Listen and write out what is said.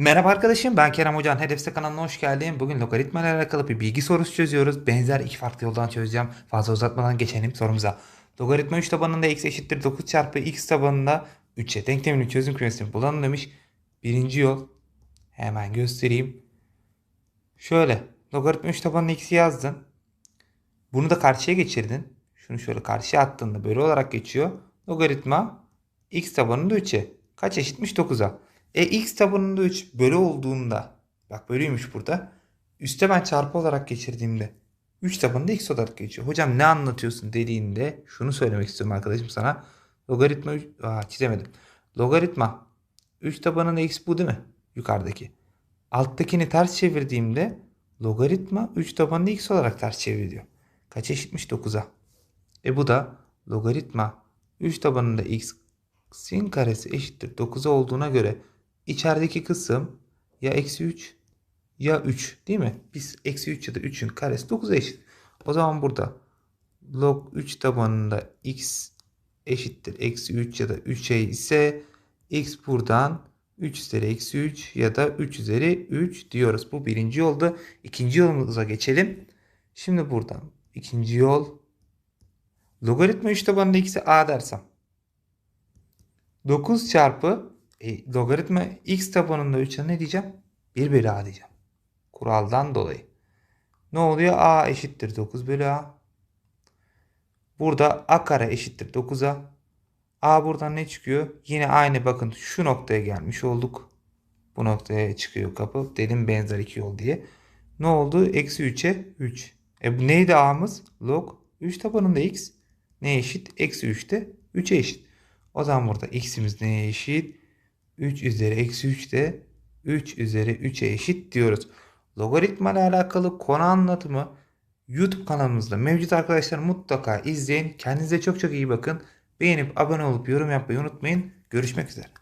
Merhaba arkadaşım ben Kerem Hocan Hedefse kanalına hoş geldin. Bugün logaritma ile alakalı bir bilgi sorusu çözüyoruz. Benzer iki farklı yoldan çözeceğim. Fazla uzatmadan geçelim sorumuza. Logaritma 3 tabanında x eşittir 9 çarpı x tabanında 3'e denkleminin çözüm kümesini bulalım demiş. Birinci yol hemen göstereyim. Şöyle logaritma 3 tabanında x'i yazdın. Bunu da karşıya geçirdin. Şunu şöyle karşıya attığında bölü olarak geçiyor. Logaritma x tabanında 3'e. Kaç eşitmiş 9'a. E x tabanında 3 bölü olduğunda bak bölüymüş burada. Üste ben çarpı olarak geçirdiğimde 3 tabanında x olarak geçiyor. Hocam ne anlatıyorsun dediğinde şunu söylemek istiyorum arkadaşım sana. Logaritma 3 Aa, çizemedim. Logaritma 3 tabanında x bu değil mi? Yukarıdaki. Alttakini ters çevirdiğimde logaritma 3 tabanında x olarak ters çeviriyor. Kaç eşitmiş 9'a. E bu da logaritma 3 tabanında x'in karesi eşittir 9'a olduğuna göre içerideki kısım ya eksi 3 ya 3 değil mi? Biz eksi 3 ya da 3'ün karesi 9'a eşit. O zaman burada log 3 tabanında x eşittir eksi 3 ya da 3'e ise x buradan 3 üzeri eksi 3 ya da 3 üzeri 3 diyoruz. Bu birinci yolda. İkinci yolumuza geçelim. Şimdi buradan ikinci yol logaritma 3 tabanında x'e a dersem 9 çarpı e, logaritma x tabanında 3'e ne diyeceğim? 1 bölü a diyeceğim. Kuraldan dolayı. Ne oluyor? a eşittir 9 bölü a. Burada a kare eşittir 9'a. a buradan ne çıkıyor? Yine aynı bakın şu noktaya gelmiş olduk. Bu noktaya çıkıyor kapı. Dedim benzer iki yol diye. Ne oldu? Eksi 3'e 3. E bu neydi a'mız? Log 3 tabanında x. Ne eşit? Eksi 3'te 3'e eşit. O zaman burada x'imiz neye eşit? 3 üzeri eksi 3 de 3 üzeri 3'e eşit diyoruz. Logaritma ile alakalı konu anlatımı YouTube kanalımızda mevcut arkadaşlar mutlaka izleyin. Kendinize çok çok iyi bakın. Beğenip abone olup yorum yapmayı unutmayın. Görüşmek üzere.